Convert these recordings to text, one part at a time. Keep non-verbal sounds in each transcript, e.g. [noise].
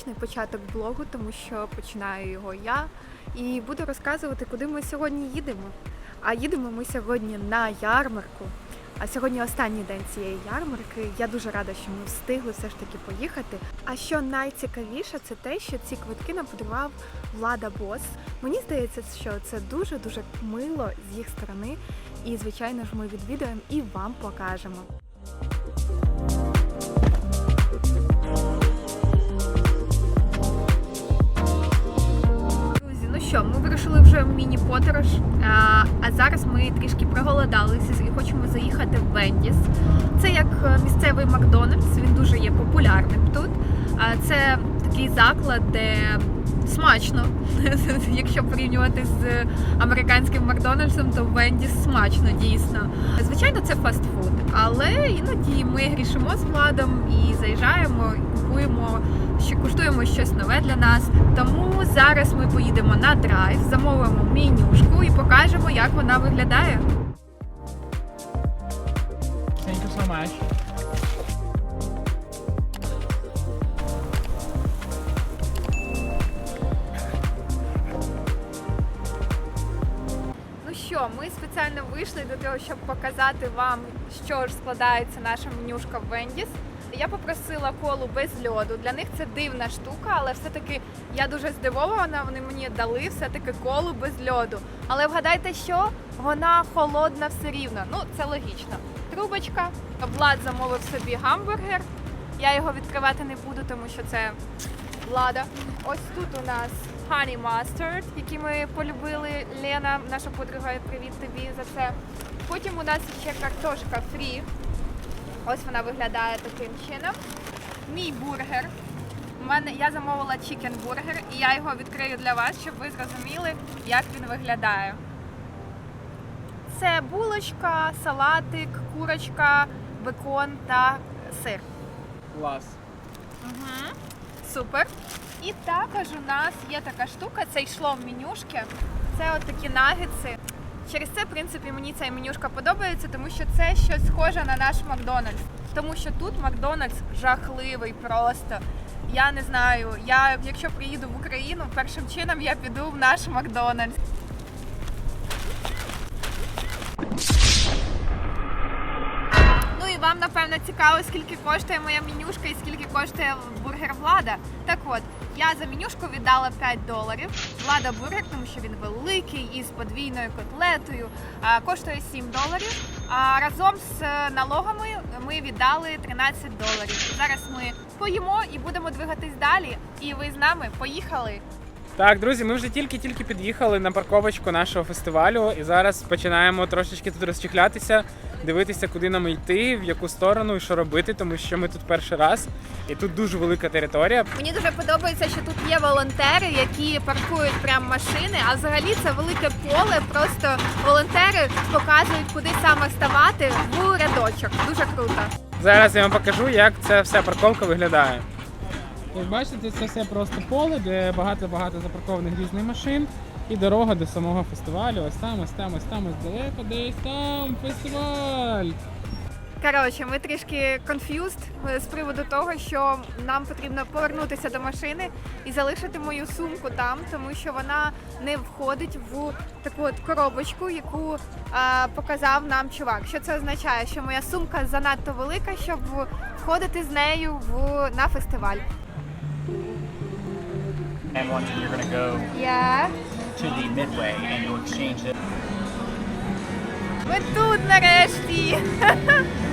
незвичний початок блогу, тому що починаю його я і буду розказувати, куди ми сьогодні їдемо. А їдемо ми сьогодні на ярмарку. А сьогодні останній день цієї ярмарки. Я дуже рада, що ми встигли все ж таки поїхати. А що найцікавіше, це те, що ці квитки нам Влада Бос. Мені здається, що це дуже дуже мило з їх сторони. І звичайно ж, ми відвідуємо і вам покажемо. Що, ми вирішили вже в міні-подорож, а, зараз ми трішки проголодалися і хочемо заїхати в Вендіс. Це як е, місцевий Макдональдс, він дуже є популярним тут. Це такий заклад, де смачно. [laughs] Якщо порівнювати з американським Макдональдсом, то Вендіс смачно дійсно. Звичайно, це фастфуд, але іноді ми грішимо з владом і заїжджаємо, і купуємо що куштуємо щось нове для нас. Тому зараз ми поїдемо на драйв, замовимо менюшку і покажемо, як вона виглядає. Thank you so much. Спеціально вийшли для того, щоб показати вам, що ж складається наша менюшка в Вендіс. Я попросила колу без льоду. Для них це дивна штука, але все-таки я дуже здивована. Вони мені дали все-таки колу без льоду. Але вгадайте, що вона холодна все рівно. Ну, це логічно. Трубочка. Влад замовив собі гамбургер. Я його відкривати не буду, тому що це влада. Ось тут у нас honey mustard, який ми полюбили. Лена, наша подруга, привіт тобі за це. Потім у нас ще картошка фрі. Ось вона виглядає таким чином. Мій бургер. У мене я замовила чікен бургер, і я його відкрию для вас, щоб ви зрозуміли, як він виглядає. Це булочка, салатик, курочка, бекон та сир. Клас. Угу. Супер. І також у нас є така штука, це йшло в менюшки. Це от такі нагетси. Через це, в принципі, мені ця менюшка подобається, тому що це щось схоже на наш Макдональдс. Тому що тут Макдональдс жахливий просто. Я не знаю, я якщо приїду в Україну, першим чином я піду в наш Макдональдс. Вам напевно цікаво, скільки коштує моя менюшка і скільки коштує бургер влада. Так от, я за менюшку віддала 5 доларів. Влада бургер, тому що він великий із подвійною котлетою, коштує 7 доларів. А разом з е, налогами ми віддали 13 доларів. Зараз ми поїмо і будемо двигатись далі. І ви з нами поїхали. Так, друзі, ми вже тільки-тільки під'їхали на парковочку нашого фестивалю і зараз починаємо трошечки тут розчихлятися, дивитися, куди нам йти, в яку сторону і що робити, тому що ми тут перший раз, і тут дуже велика територія. Мені дуже подобається, що тут є волонтери, які паркують прям машини. А взагалі це велике поле. Просто волонтери показують, куди саме ставати в рядочок. Дуже круто. Зараз я вам покажу, як ця вся парковка виглядає. Як бачите, це все просто поле, де багато-багато запаркованих різних машин. І дорога до самого фестивалю. Ось там, ось там, ось там, ось далеко, десь там фестиваль. Коротше, ми трішки confused е, з приводу того, що нам потрібно повернутися до машини і залишити мою сумку там, тому що вона не входить в таку от коробочку, яку е, показав нам чувак. Що це означає? Що моя сумка занадто велика, щоб входити з нею в на фестиваль. and one you're to go Я to the midway and you'll exchange it. ми тут нарешті. [laughs]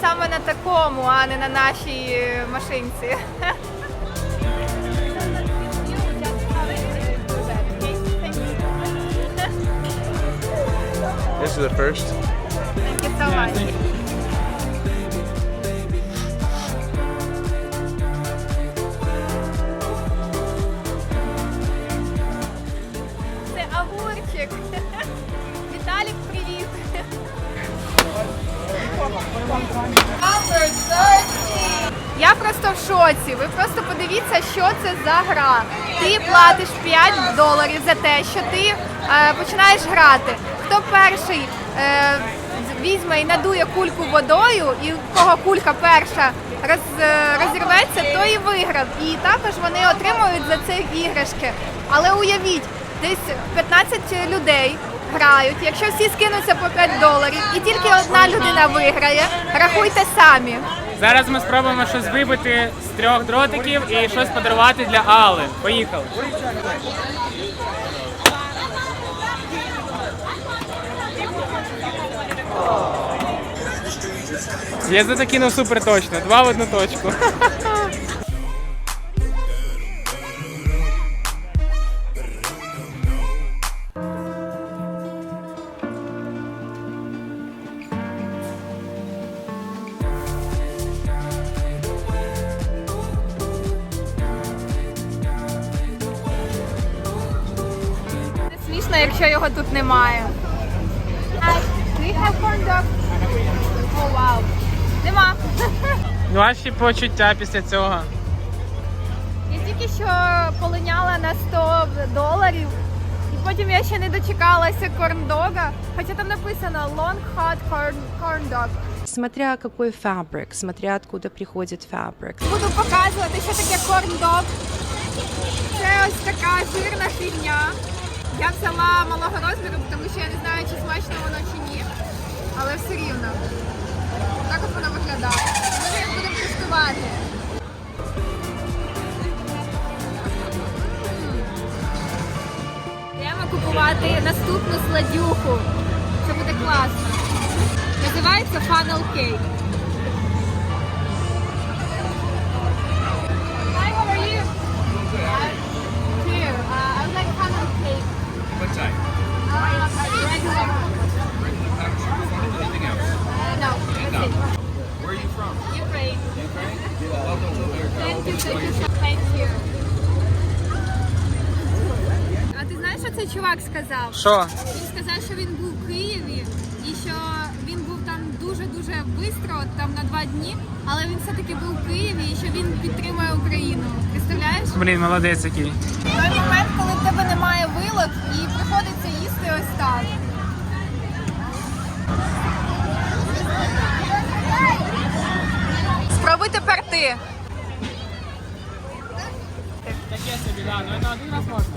саме на такому, а не на нашій е, машинці. This is the first. Thank you so much. Шоці. Ви просто подивіться, що це за гра. Ти платиш 5 доларів за те, що ти е, починаєш грати. Хто перший е, візьме і надує кульку водою, і у кого кулька перша роз, е, розірветься, той і виграв. І також вони отримують за це іграшки. Але уявіть, десь 15 людей грають. Якщо всі скинуться по 5 доларів, і тільки одна людина виграє, рахуйте самі. Зараз ми спробуємо щось вибити з трьох дротиків і щось подарувати для Алли. Поїхали. Я закинув супер точно. Два в одну точку. [laughs] якщо його тут немає. You have corn dog? О, вау. Нема. Ваші почуття після цього. Я тільки що полиняла на 100 доларів, і потім я ще не дочекалася корндога, хоча там написано long hot corn, corn dog. Смотря какой фабрик, смотря откуда приходит фабрик. Буду показувати, що таке корн-дог. Це ось така жирна фігня. Я взяла малого розміру, тому що я не знаю, чи смачно воно чи ні. Але все рівно. Так от воно виглядає. Ми зараз будемо тестувати. Йдемо купувати наступну сладюху. Це буде класно. Називається Funnel Cake. А ти знаєш, що цей чувак сказав? Що? Він сказав, що він був у Києві і що він був там дуже-дуже швидко, там на два дні, але він все-таки був у Києві і що він підтримує Україну. Представляєш? Блін, молодець який. Той момент, коли в тебе немає вилок і приходиться їсти ось так. Спробуй тепер ти. Таке собі, да, ну